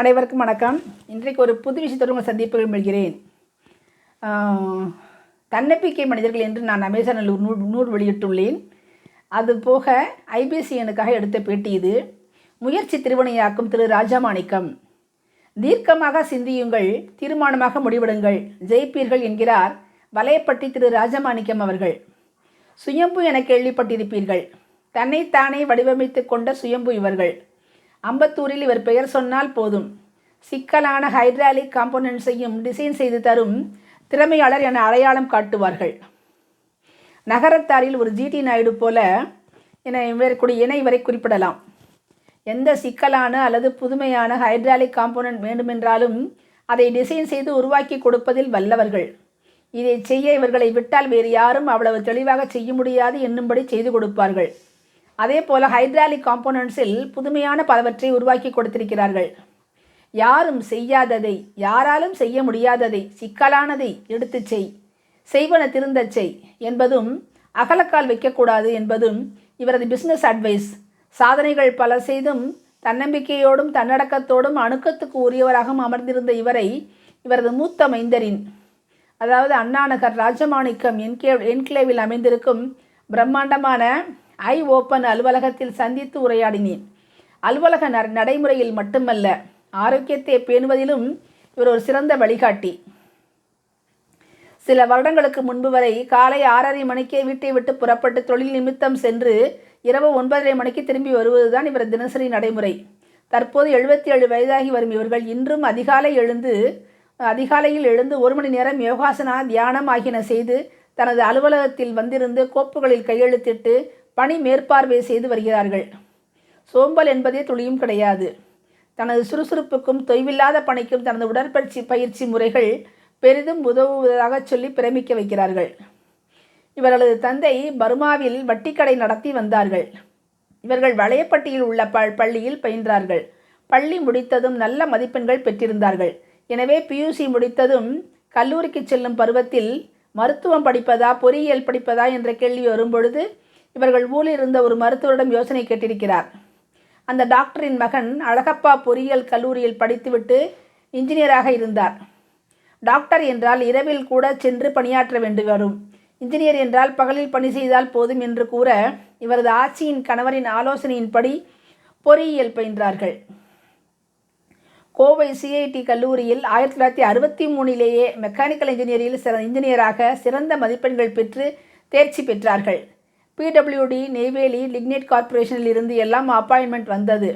அனைவருக்கும் வணக்கம். இன்றைக்கு ஒரு புது விஷயத்தோடு உங்கள் சந்திப்பு விரும்புகிறேன் தன்னம்பிக்கை மனிதர்கள் என்று நான் அமேசானில் ஒரு நூல் நூல் வெளியிட்டுள்ளேன். அது போக ஐபிசிஎனுக்காக எடுத்த பேட்டி இது. முயற்சி திருவனையாக்கும் திரு ராஜமாணிக்கம். தீர்க்கமாக சிந்தியுங்கள் தீர்மானமாக முடிவிடுங்கள் ஜெயிப்பீர்கள் என்கிறார் வலையப்பட்டி திரு ராஜமாணிக்கம் அவர்கள். சுயம்பு என கேள்விப்பட்டிருப்பீர்கள். தன்னைத்தானே வடிவமைத்து கொண்ட சுயம்பு இவர்கள். அம்பத்தூரில் இவர் பெயர் சொன்னால் போதும். சிக்கலான ஹைட்ராலிக் காம்போனன்ட்ஸையும் டிசைன் செய்து தரும் திறமையாளர் என அடையாளம் காட்டுவார்கள். நகரத்தாரில் ஒரு ஜிடி நாயுடு போல என இவருக்குடைய இணை என இவரை குறிப்பிடலாம். எந்த சிக்கலான அல்லது புதுமையான ஹைட்ராலிக் காம்போனன்ட் வேண்டுமென்றாலும் அதை டிசைன் செய்து உருவாக்கி கொடுப்பதில் வல்லவர்கள். இதை செய்ய இவர்களை விட்டால் வேறு யாரும் அவ்வளவு தெளிவாக செய்ய முடியாது என்னும்படி செய்து கொடுப்பார்கள். அதே போல ஹைட்ராலிக் காம்போனன்ட்ஸில் புதுமையான பலவற்றை உருவாக்கி கொடுத்திருக்கிறார்கள். யாரும் செய்யாததை யாராலும் செய்ய முடியாததை சிக்கலானதை எடுத்துச் செய் செய்வன திருந்தச் செய் என்பதும் அகலக்கால் வைக்கக்கூடாது என்பதும் இவரது பிஸ்னஸ் அட்வைஸ் சாதனைகள் பல செய்தும் தன்னம்பிக்கையோடும் தன்னடக்கத்தோடும் அணுக்கத்துக்கு உரியவராகவும் அமர்ந்திருந்த இவரை இவரது மூத்த மைந்தரின் அதாவது அண்ணாநகர் ராஜமாணிக்கம் என்கே என்கிளேவில் அமைந்திருக்கும் பிரம்மாண்டமான ஐ ஓப்பன் அலுவலகத்தில் சந்தித்து உரையாடினேன். அலுவலக ந நடைமுறையில் மட்டுமல்ல ஆரோக்கியத்தை பேணுவதிலும் இவர் ஒரு சிறந்த வழிகாட்டி. சில வருடங்களுக்கு முன்பு வரை காலை ஆறரை மணிக்கே வீட்டை விட்டு புறப்பட்டு தொழில் நிமித்தம் சென்று இரவு ஒன்பதரை மணிக்கு திரும்பி வருவதுதான் இவர் தினசரி நடைமுறை. தற்போது எழுபத்தி ஏழு வயதாகி வரும் இவர்கள் இன்றும் அதிகாலை எழுந்து அதிகாலையில் எழுந்து ஒரு மணி நேரம் யோகாசனா தியானம் ஆகியன செய்து தனது அலுவலகத்தில் வந்திருந்து கோப்புகளில் கையெழுத்திட்டு பணி மேற்பார்வை செய்து வருகிறார்கள். சோம்பல் என்பதே துளியும் கிடையாது. தனது சுறுசுறுப்புக்கும் தொய்வில்லாத பணிக்கும் தனது உடற்பயிற்சி பயிற்சி முறைகள் பெரிதும் உதவுவதாக சொல்லி பிரமிக்க வைக்கிறார்கள். இவர்களது தந்தை பர்மாவில் வட்டிக்கடை நடத்தி வந்தார்கள். இவர்கள் வளையப்பட்டியில் உள்ள ப பள்ளியில் பயின்றார்கள். பள்ளி முடித்ததும் நல்ல மதிப்பெண்கள் பெற்றிருந்தார்கள். எனவே பியூசி முடித்ததும் கல்லூரிக்கு செல்லும் பருவத்தில் மருத்துவம் படிப்பதா பொறியியல் படிப்பதா என்ற கேள்வி வரும்பொழுது இவர்கள் ஊரில் இருந்த ஒரு மருத்துவரிடம் யோசனை கேட்டிருக்கிறார். அந்த டாக்டரின் மகன் அழகப்பா பொறியியல் கல்லூரியில் படித்துவிட்டு இன்ஜினியராக இருந்தார். டாக்டர் என்றால் இரவில் கூட சென்று பணியாற்ற வேண்டி வரும் இன்ஜினியர் என்றால் பகலில் பணி செய்தால் போதும் என்று கூற இவரது ஆட்சியின் கணவரின் ஆலோசனையின்படி பொறியியல் பயின்றார்கள். கோவை சிஐடி கல்லூரியில் ஆயிரத்தி தொள்ளாயிரத்தி அறுபத்தி மூணிலேயே மெக்கானிக்கல் இன்ஜினியரில் சிற இன்ஜினியராக சிறந்த மதிப்பெண்கள் பெற்று தேர்ச்சி பெற்றார்கள். பிடபிள்யூடி நெய்வேலி லிக்னேட் கார்ப்பரேஷனில் இருந்து எல்லாம் அப்பாயின்மெண்ட் வந்தது.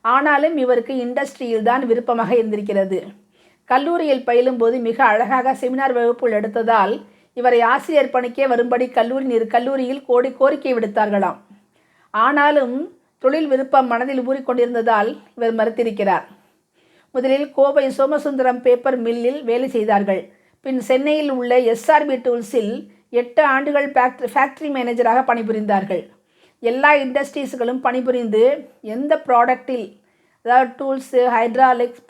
ஆனாலும் இவருக்கு இண்டஸ்ட்ரியில் தான் விருப்பமாக இருந்திருக்கிறது. கல்லூரியில் பயிலும்போது மிக அழகாக செமினார் வகுப்புகள் எடுத்ததால் இவரை ஆசிரியர் பணிக்கே வரும்படி கல்லூரி நிறு கல்லூரியில் கோடி கோரிக்கை விடுத்தார்களாம். ஆனாலும் தொழில் விருப்பம் மனதில் ஊறிக்கொண்டிருந்ததால் இவர் மறுத்திருக்கிறார். முதலில் கோவை சோமசுந்தரம் பேப்பர் மில்லில் வேலை செய்தார்கள். பின் சென்னையில் உள்ள எஸ்ஆர்பி டூல்ஸில் எட்டு ஆண்டுகள் ஃபேக்ட்ரி ஃபேக்ட்ரி மேனேஜராக பணிபுரிந்தார்கள். எல்லா இண்டஸ்ட்ரீஸ்களும் பணிபுரிந்து எந்த ப்ராடக்டில் அதாவது tools hydraulics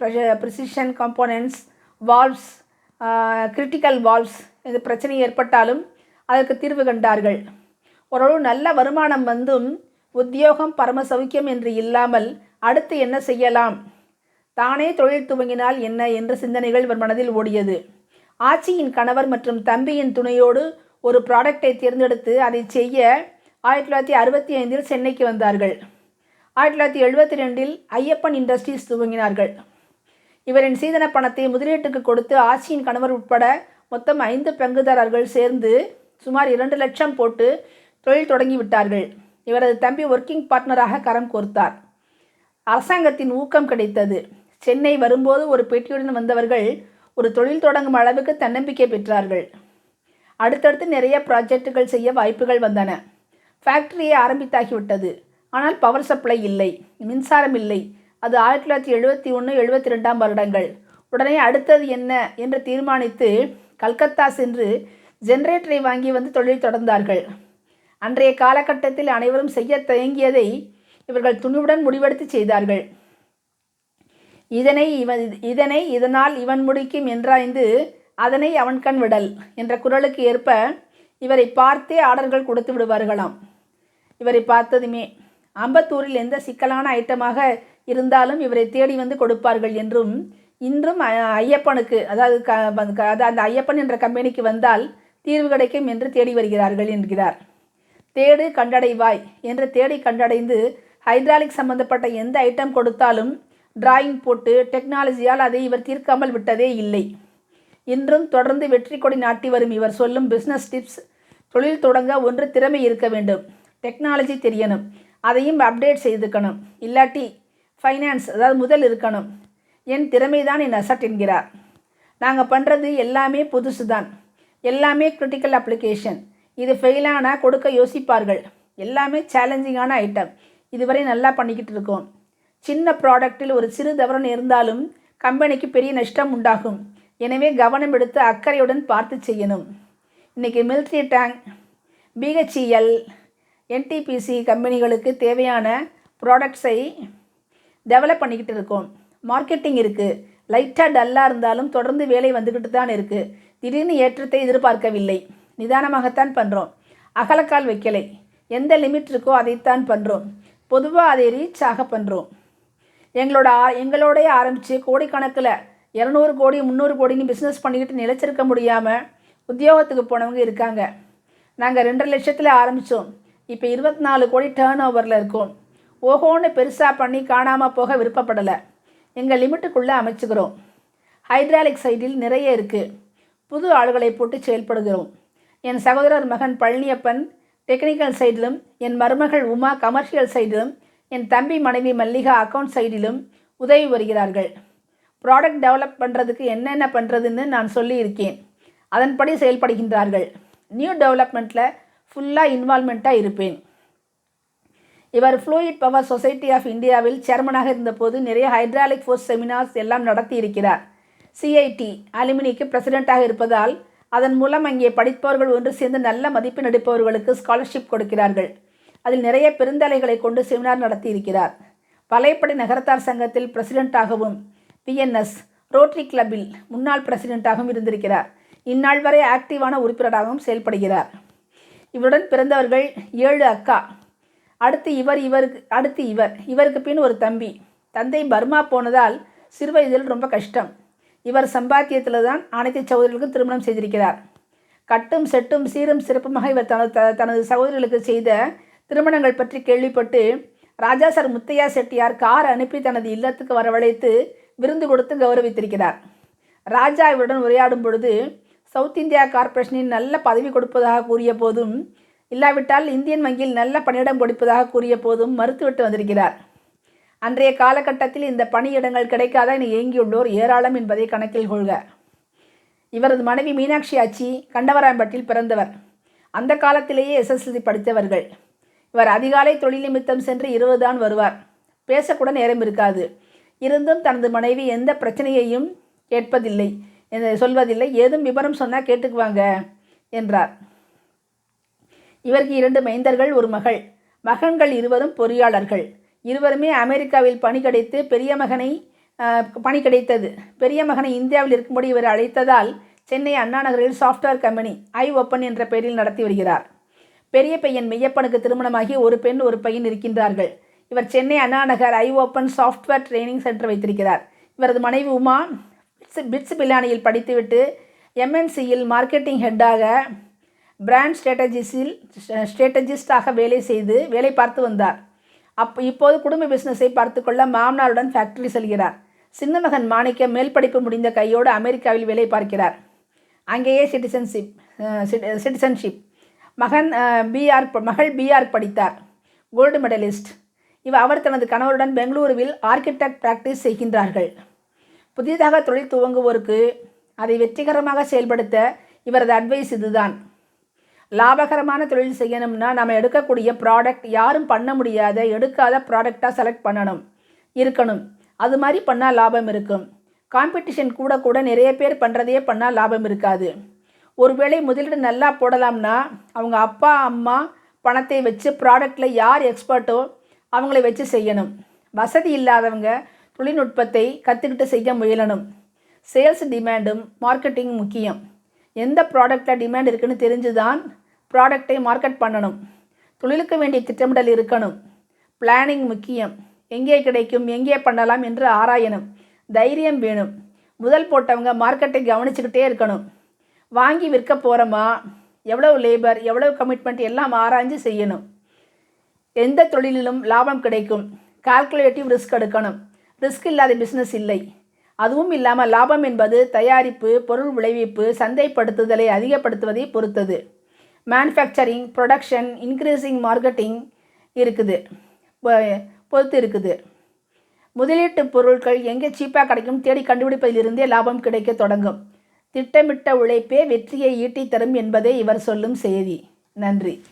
precision components valves critical valves இந்த பிரச்சனை ஏற்பட்டாலும் அதற்கு தீர்வு கண்டார்கள். ஓரளவு நல்ல வருமானம் வந்தும் உத்தியோகம் பரம சௌக்கியம் என்று இல்லாமல் அடுத்து என்ன செய்யலாம்? தானே தொழில் துவங்கினால் என்ன? என்ற சிந்தனைகள் இவர் மனதில் ஓடியது. ஆச்சியின் கணவர் மற்றும் தம்பியின் துணையோடு ஒரு ப்ராடக்டை தேர்ந்தெடுத்து அதை செய்ய ஆயிரத்தி தொள்ளாயிரத்தி அறுபத்தி ஐந்தில் சென்னைக்கு வந்தார்கள். ஆயிரத்தி தொள்ளாயிரத்தி எழுபத்தி ரெண்டில் ஐயப்பன் இண்டஸ்ட்ரீஸ் துவங்கினார்கள். இவரின் சீதன பணத்தை முதலீட்டுக்கு கொடுத்து ஆட்சியின் கணவர் உட்பட மொத்தம் ஐந்து பங்குதாரர்கள் சேர்ந்து சுமார் இரண்டு லட்சம் போட்டு தொழில் தொடங்கி விட்டார்கள். இவரது தம்பி ஒர்க்கிங் பார்ட்னராக கரம் கோர்த்தார். அரசாங்கத்தின் ஊக்கம் கிடைத்தது. சென்னை வரும்போது ஒரு பெட்டியுடன் வந்தவர்கள் ஒரு தொழில் தொடங்கும் அளவுக்கு தன்னம்பிக்கை பெற்றார்கள். அடுத்தடுத்து நிறைய ப்ராஜெக்டுகள் செய்ய வாய்ப்புகள் வந்தன. ஃபேக்டரியை ஆரம்பித்தாகிவிட்டது. ஆனால் பவர் சப்ளை இல்லை மின்சாரம் இல்லை. அது ஆயிரத்தி தொள்ளாயிரத்தி எழுபத்தி ஒன்று எழுபத்தி ரெண்டாம் வருடங்கள். உடனே அடுத்தது என்ன என்று தீர்மானித்து கல்கத்தா சென்று ஜென்ரேட்டரை வாங்கி வந்து தொழில் தொடர்ந்தார்கள். அன்றைய காலகட்டத்தில் அனைவரும் செய்ய தயங்கியதை இவர்கள் துணிவுடன் முடிவெடுத்து செய்தார்கள். இதனை இவன் இதனை இதனால் இவன் முடிக்கும் என்றாய்ந்து அதனை அவன் கண் விடல் என்ற குரலுக்கு ஏற்ப இவரை பார்த்தே ஆர்டர்கள் கொடுத்து விடுவார்களாம். இவரை பார்த்ததுமே அம்பத்தூரில் எந்த சிக்கலான ஐட்டமாக இருந்தாலும் இவரை தேடி வந்து கொடுப்பார்கள் என்றும் இன்றும் ஐயப்பனுக்கு அதாவது க க- அதாவது அந்த ஐயப்பன் என்ற கம்பெனிக்கு வந்தால் தீர்வு கிடைக்கும் என்று தேடி வருகிறார்கள் என்கிறார். தேடு கண்டடைவாய் என்று தேடி கண்டடைந்து ஹைட்ராலிக் சம்பந்தப்பட்ட எந்த ஐட்டம் கொடுத்தாலும் டிராயிங் போட்டு டெக்னாலஜியால் அதை இவர் தீர்க்காமல் விட்டதே இல்லை. இன்றும் தொடர்ந்து வெற்றி கொடி நாட்டி வரும் இவர் சொல்லும் பிஸ்னஸ் டிப்ஸ் தொழில் தொடங்க ஒன்று திறமை இருக்க வேண்டும். டெக்னாலஜி தெரியணும். அதையும் அப்டேட் செய்துக்கணும். இல்லாட்டி ஃபைனான்ஸ் அதாவது முதல் இருக்கணும். என் திறமைதான் என் அசட் என்கிறார். நாங்கள் பண்ணுறது எல்லாமே புதுசு தான் எல்லாமே கிரிட்டிக்கல் அப்ளிகேஷன் இது ஃபெயிலானால் கொடுக்க யோசிப்பார்கள். எல்லாமே சேலஞ்சிங்கான ஐட்டம் இதுவரை நல்லா பண்ணிக்கிட்டு இருக்கோம். சின்ன ப்ராடக்ட்டில் ஒரு சிறு தவறு இருந்தாலும் கம்பெனிக்கு பெரிய நஷ்டம் உண்டாகும். எனவே கவனம் எடுத்து அக்கறையுடன் பார்த்து செய்யணும். இன்றைக்கி மிலிட்ரி டேங்க் பிஹெச்இஎல் என்டிபிசி கம்பெனிகளுக்கு தேவையான ப்ராடக்ட்ஸை டெவலப் பண்ணிக்கிட்டு இருக்கோம். மார்க்கெட்டிங் இருக்குது லைட்டாக டல்லாக இருந்தாலும் தொடர்ந்து வேலை வந்துக்கிட்டு தான் இருக்குது திடீர்னு ஏற்றத்தை எதிர்பார்க்கவில்லை. நிதானமாகத்தான் பண்ணுறோம் அகலக்கால் வைக்கலை. எந்த லிமிட் இருக்கோ அதைத்தான் பண்ணுறோம் பொதுவாக அதை ரீச் ஆக பண்ணுறோம் எங்களோட ஆ எங்களோடய ஆரம்பித்து கோடிக்கணக்கில் இரநூறு கோடி முந்நூறு கோடின்னு பிஸ்னஸ் பண்ணிக்கிட்டு நிலைச்சிருக்க முடியாமல் உத்தியோகத்துக்கு போனவங்க இருக்காங்க. நாங்கள் ரெண்டரை லட்சத்தில் ஆரம்பித்தோம் இப்போ இருபத்தி நாலு கோடி டேர்ன் ஓவரில் இருக்கோம். ஓஹோன்னு பெருசாக பண்ணி காணாமல் போக விருப்பப்படலை. எங்கள் லிமிட்டுக்குள்ளே அமைச்சுக்கிறோம். ஹைட்ராலிக் சைடில் நிறைய இருக்குது புது ஆளுகளை போட்டு செயல்படுகிறோம். என் சகோதரர் மகன் பழனியப்பன் டெக்னிக்கல் சைடிலும் என் மருமகள் உமா கமர்ஷியல் சைடிலும் என் தம்பி மனைவி மல்லிகா அக்கவுண்ட் சைடிலும் உதவி வருகிறார்கள். ப்ராடக்ட் டெவலப் பண்ணுறதுக்கு என்னென்ன பண்ணுறதுன்னு நான் சொல்லியிருக்கேன். அதன்படி செயல்படுகின்றார்கள். நியூ டெவலப்மெண்ட்டில் ஃபுல்லாக இன்வால்மெண்ட்டாக இருப்பேன். இவர் ஃப்ளூயிட் பவர் சொசைட்டி ஆஃப் இந்தியாவில் சேர்மனாக இருந்தபோது நிறைய ஹைட்ராலிக் ஃபோர்ஸ் செமினார்ஸ் எல்லாம் நடத்தி இருக்கிறார் சிஐடி அலுமினிக்கு பிரசிடெண்ட்டாக இருப்பதால் அதன் மூலம் அங்கே படிப்பவர்கள் ஒன்று சேர்ந்து நல்ல மதிப்பெண் எடுப்பவர்களுக்கு ஸ்காலர்ஷிப் கொடுக்கிறார்கள். அதில் நிறைய பெருந்தலைகளை கொண்டு செமினார் நடத்தி இருக்கிறார் பழையப்படை நகரத்தார் சங்கத்தில் பிரசிடெண்ட்டாகவும் பிஎன்எஸ் ரோட்டரி கிளப்பில் முன்னாள் பிரசிடென்ட்டாகவும் இருந்திருக்கிறார். இந்நாள் வரை ஆக்டிவான உறுப்பினராகவும் செயல்படுகிறார். இவருடன் பிறந்தவர்கள் ஏழு அக்கா. அடுத்து இவர் இவருக்கு அடுத்து இவர். இவருக்கு பின் ஒரு தம்பி. தந்தை பர்மா போனதால் சிறுவயதில் ரொம்ப கஷ்டம். இவர் சம்பாத்தியத்தில் தான் அனைத்து சகோதரிகளுக்கும் திருமணம் செய்திருக்கிறார். கட்டும் செட்டும் சீரும் சிறப்புமாக இவர் தனது த- தனது சகோதரிகளுக்கு செய்த திருமணங்கள் பற்றி கேள்விப்பட்டு ராஜா சார் முத்தையா செட்டியார் கார் அனுப்பி தனது இல்லத்துக்கு வரவழைத்து விருந்து கொடுத்து கௌரவித்திருக்கிறார். ராஜா இவருடன் உரையாடும் பொழுது சவுத் இந்தியா கார்ப்பரேஷனின் நல்ல பதவி கொடுப்பதாக கூறிய போதும் இல்லாவிட்டால் இந்தியன் வங்கியில் நல்ல பணியிடம் கொடுப்பதாக கூறிய போதும் மறுத்துவிட்டு வந்திருக்கிறார். அன்றைய காலகட்டத்தில் இந்த பணியிடங்கள் கிடைக்காத என இயங்கியுள்ளோர் ஏராளம் என்பதை கணக்கில் கொள்க. இவரது மனைவி மீனாட்சி ஆச்சி கண்டவராம்பட்டில் பிறந்தவர். அந்த காலத்திலேயே எஸ்எஸ்எல்சி படித்தவர்கள். இவர் அதிகாலை தொழில் நிமித்தம் சென்று இருபது தான் வருவார். பேசக்கூட நேரம் இருக்காது. இருந்தும் தனது மனைவி எந்த பிரச்சனையையும் கேட்பதில்லை. சொல்வதில்லை. ஏதும் விவரம் சொன்னால் கேட்டுக்குவாங்க என்றார். இவருக்கு இரண்டு மைந்தர்கள் ஒரு மகள். மகன்கள் இருவரும் பொறியாளர்கள். இருவருமே அமெரிக்காவில் பணி கிடைத்து பெரிய மகனை பணி கிடைத்தது. பெரிய மகனை இந்தியாவில் இருக்கும்படி இவர் அழைத்ததால் சென்னை அண்ணா நகரில் சாஃப்ட்வேர் கம்பெனி ஐ ஓப்பன் என்ற பெயரில் நடத்தி வருகிறார். பெரிய பையன் மெய்யப்பனுக்கு திருமணமாகி ஒரு பெண் ஒரு பையன் இருக்கின்றார்கள். இவர் Chennai Annanagar I open software training centre வைத்திருக்கிறார். இவரது மனைவி உமா பிட்ஸ் பிட்ஸ் பில்லானியில் படித்துவிட்டு எம்என்சியில் மார்க்கெட்டிங் ஹெட்டாக பிராண்ட் ஸ்ட்ராட்டஜிஸில் ஸ்ட்ராட்டஜிஸ்டாக வேலை செய்து வேலை பார்த்து வந்தார். அப்போ இப்போது குடும்ப பிஸ்னஸை பார்த்துக்கொள்ள மாமனாருடன் ஃபேக்டரி செல்கிறார். சின்ன மகன் மாணிக்க மேல் படிப்பு முடிந்த கையோடு அமெரிக்காவில் வேலை பார்க்கிறார். அங்கேயே சிட்டிசன்ஷிப் சிட்டிசன்ஷிப் மகன் பிஆர் மகள் பிஆர் படித்தார். கோல்டு மெடலிஸ்ட் இவ அவர் தனது கணவருடன் பெங்களூருவில் ஆர்கிடெக்ட் பிராக்டிஸ் செய்கின்றார்கள். புதிதாக தொழில் துவங்குவோருக்கு அதை வெற்றிகரமாக செயல்படுத்த இவரது அட்வைஸ் இதுதான். லாபகரமான தொழில் செய்யணும்னா நம்ம எடுக்கக்கூடிய ப்ராடக்ட் யாரும் பண்ண முடியாத எடுக்காத ப்ராடக்டாக செலக்ட் பண்ணணும் இருக்கணும். அது மாதிரி பண்ணால் லாபம் இருக்கும். காம்படிஷன் கூட கூட நிறைய பேர் பண்ணுறதையே பண்ணால் லாபம் இருக்காது. ஒருவேளை முதலீடு நல்லா போடலாம்னா அவங்க அப்பா அம்மா பணத்தை வச்சு ப்ராடக்டில் யார் எக்ஸ்பர்ட்டோ அவங்கள வச்சு செய்யணும். வசதி இல்லாதவங்க தொழில்நுட்பத்தை கற்றுக்கிட்டு செய்ய முயலணும். சேல்ஸ் டிமாண்டும் மார்க்கெட்டிங் முக்கியம். எந்த ப்ராடக்டில் டிமாண்ட் இருக்குன்னு தெரிஞ்சு தான் ப்ராடக்டை மார்க்கெட் பண்ணணும். தொழிலுக்கு வேண்டிய திட்டமிடல் இருக்கணும். பிளானிங் முக்கியம். எங்கே கிடைக்கும் எங்கே பண்ணலாம் என்று ஆராயணும். தைரியம் வேணும். முதல் போட்டவங்க மார்க்கெட்டை கவனிச்சுக்கிட்டே இருக்கணும். வாங்கி விற்க போகிறோமா எவ்வளவு லேபர் எவ்வளவு கமிட்மெண்ட் எல்லாம் ஆராய்ஞ்சு செய்யணும். எந்த தொழிலிலும் லாபம் கிடைக்கும். கால்குலேட்டிவ் ரிஸ்க் எடுக்கணும். ரிஸ்க் இல்லாத பிஸ்னஸ் இல்லை. அதுவும் இல்லாமல் லாபம் என்பது தயாரிப்பு பொருள் விளைவிப்பு சந்தைப்படுத்துதலை அதிகப்படுத்துவதை பொறுத்தது. மேனுஃபேக்சரிங் ப்ரொடக்ஷன் இன்க்ரீஸிங் மார்க்கெட்டிங் இருக்குது. பொறுத்து இருக்குது. முதலீட்டு பொருட்கள் எங்கே சீப்பாக கிடைக்கும் தேடி கண்டுபிடிப்பதிலிருந்தே லாபம் கிடைக்க தொடங்கும். திட்டமிட்ட உழைப்பே வெற்றியை ஈட்டித் தரும் என்பதே இவர் சொல்லும் செய்தி. நன்றி.